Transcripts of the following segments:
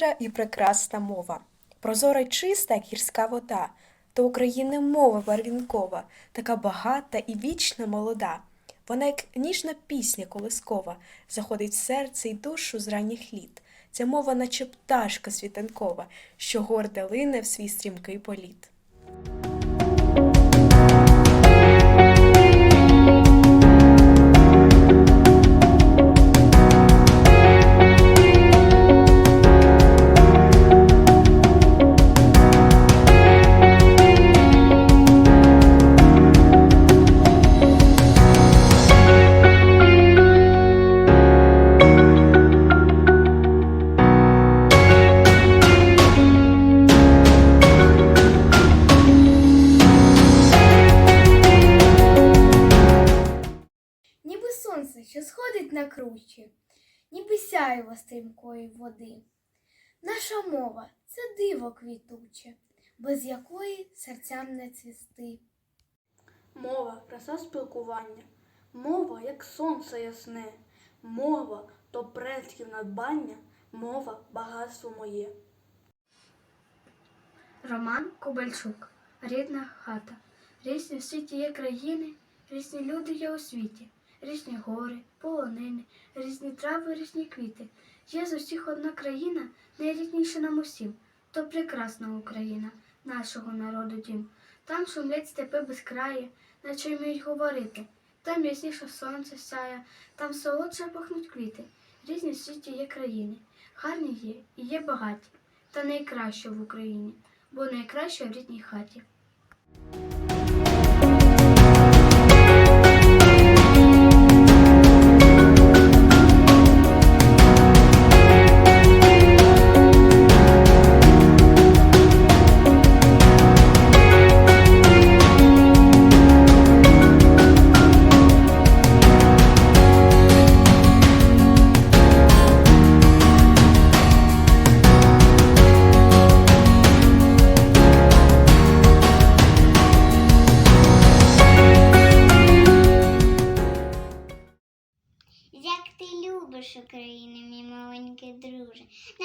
Щедра і прекрасна мова, прозора й чиста, як гірська вода, то України мова барвінкова, така багата і вічна молода. Вона, як ніжна пісня колискова, заходить в серце й душу з ранніх літ. Ця мова, наче пташка світанкова, що горде лине в свій стрімкий політ. Стрімкої води. Наша мова це диво квітуче, без якої серцям не цвісти. Мова краса спілкування, мова, як сонце ясне, мова то предків надбання, мова багатство моє. Роман Кобальчук. Рідна хата. Різні в світі є країни, різні люди є у світі, різні гори, полонини, різні трави, різні квіти. Є з усіх одна країна, найрідніша нам усім. То прекрасна Україна, нашого народу дім. Там шумлять степи без краю, наче вміють говорити. Там ясніше сонце сяє, там солодше пахнуть квіти. Різні в світі є країни, гарні є і є багаті, та найкраще в Україні бо найкраще в рідній хаті.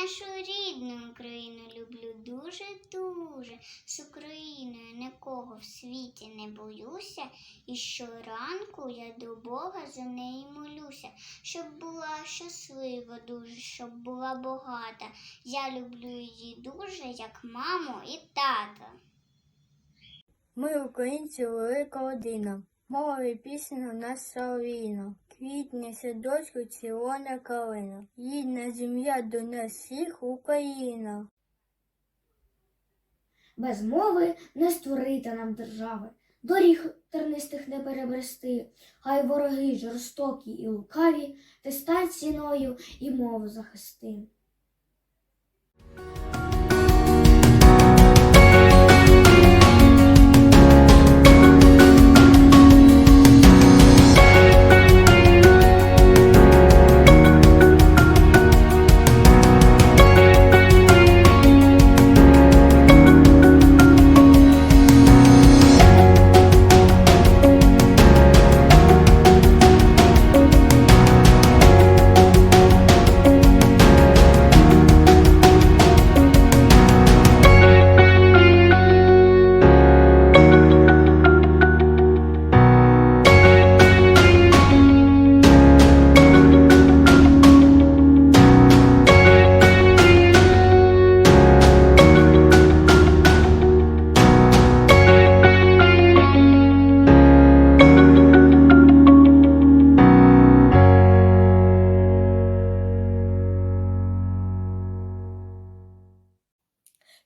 Нашу рідну Україну люблю дуже-дуже. З Україною нікого в світі не боюся, і щоранку я до Бога за неї молюся, щоб була щаслива дуже, щоб була багата. Я люблю її дуже, як маму і тата. Ми, українці, велика родина, мова і пісня у нас солов'їна. Квітня садочку червона калина. Рідна земля до нас всіх Україна. Без мови не створити нам держави, доріг тернистих не перебрести, хай вороги жорстокі і лукаві, ти стань ціною і мову захисти.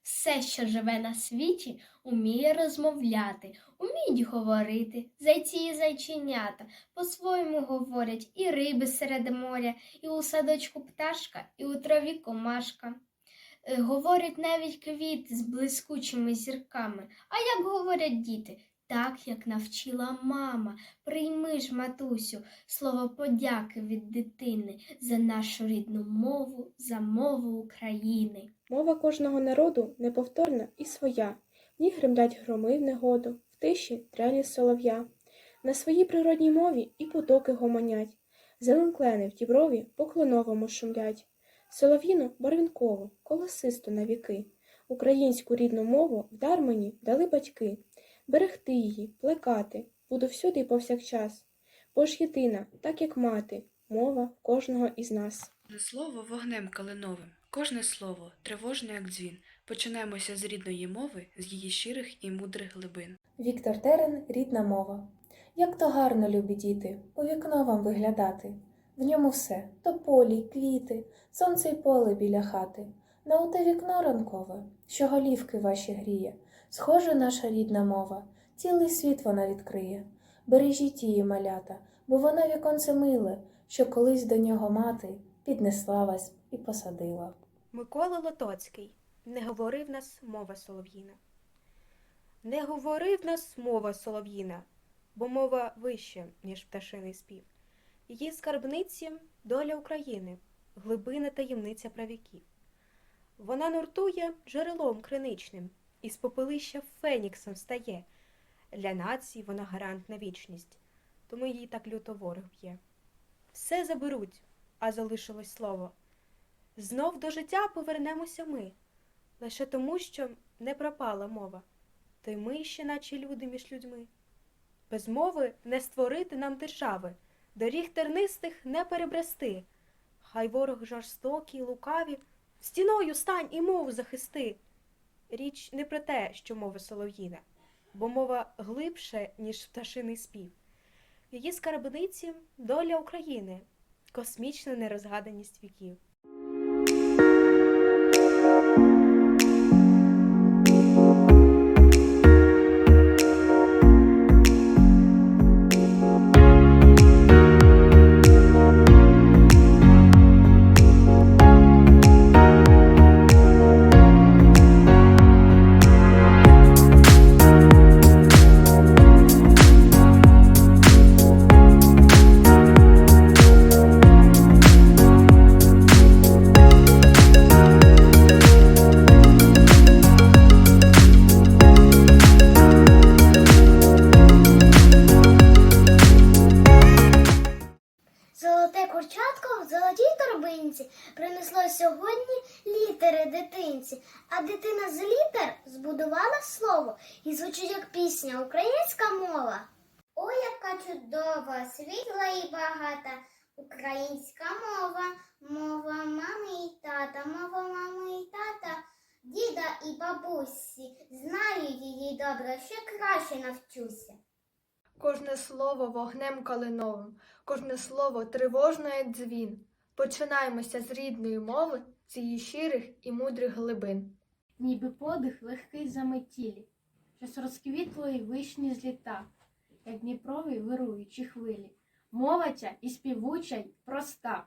Все, що живе на світі, уміє розмовляти, уміють говорити, зайці і зайченята. По-своєму говорять і риби серед моря, і у садочку пташка, і у траві комашка. Е, Говорять навіть квіти з блискучими зірками. А як говорять діти? Так, як навчила мама. Прийми ж, матусю, слово подяки від дитини за нашу рідну мову, за мову України. Мова кожного народу неповторна і своя. В ній гремлять громи в негоду, в тиші трелі солов'я. На своїй природній мові і потоки гомонять. Зеленклени в діброві по кленовому шумлять. солов'їну барвінкову, колосисту на віки. Українську рідну мову вдар мені дали батьки. Берегти її, плекати, буду всюди і повсякчас. Бо ж єдина, так як мати, мова кожного із нас. Кожне слово вогнем калиновим, кожне слово тривожне, як дзвін. Починаємося з рідної мови, з її щирих і мудрих глибин. Віктор Терен рідна мова. Як то гарно, любі діти, у вікно вам виглядати. В ньому все то полі, квіти, сонце й поле біля хати. На оте вікно ранкове, що голівки ваші гріє. Схожа наша рідна мова, цілий світ вона відкриє. Бережіть її, малята, бо вона віконце миле, що колись до нього мати піднесла вас і посадила. Микола Лотоцький не говорив нас мова солов'їна. Не говорив нас мова солов'їна, бо мова вища, ніж пташиний спів. Її скарбниці доля України, глибина таємниця правіків. Вона нуртує джерелом криничним, із попелища феніксом стає. Для нації вона гарант на вічність, тому її так люто ворог б'є. Все заберуть, а залишилось слово. Знов до життя повернемося ми, лише тому, що не пропала мова, то й ми ще, наче люди між людьми. Без мови не створити нам держави, доріг тернистих не перебрести. Хай ворог жорстокий, лукаві, стіною стань і мову захисти. Річ не про те, що мова солов'їна, бо мова глибше, ніж пташиний спів. Її скарбниці доля України, космічна нерозгаданість віків. Курчатко в золотій торбинці принесло сьогодні літери дитинці, а дитина з літер збудувала слово і звучить як пісня українська мова. Ой, яка чудова, світла і багата українська мова, мова мами і тата, мова мами і тата, діда і бабусі. Знаю її добре, ще краще навчуся. Кожне слово вогнем калиновим, кожне слово тривожно, як дзвін. Починаємося з рідної мови, з її щирих і мудрих глибин. ніби подих легкий заметілі, щось розквітло і вишні з літа, як Дніпрові вируючі хвилі. Мова ця і співуча, й проста.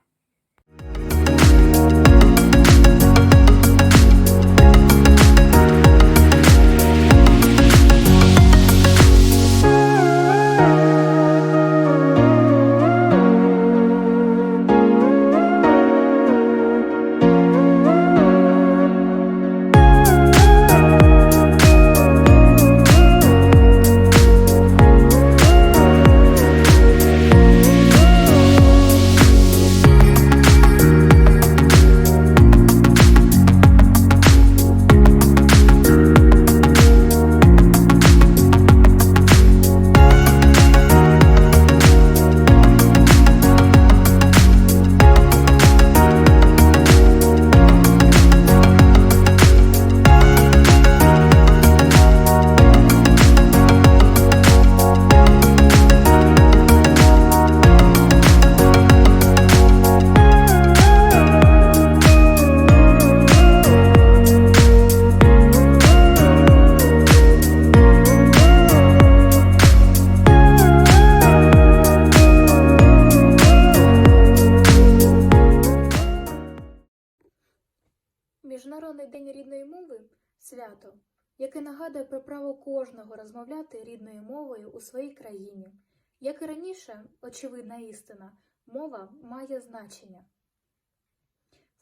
Свято, яке нагадує про право кожного розмовляти рідною мовою у своїй країні. Як і раніше, очевидна істина, мова має значення.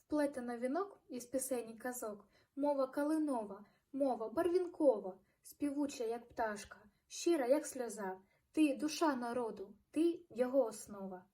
Вплетено вінок із пісень казок, мова калинова, мова барвінкова, співуча, як пташка, щира, як сльоза. Ти душа народу, ти його основа.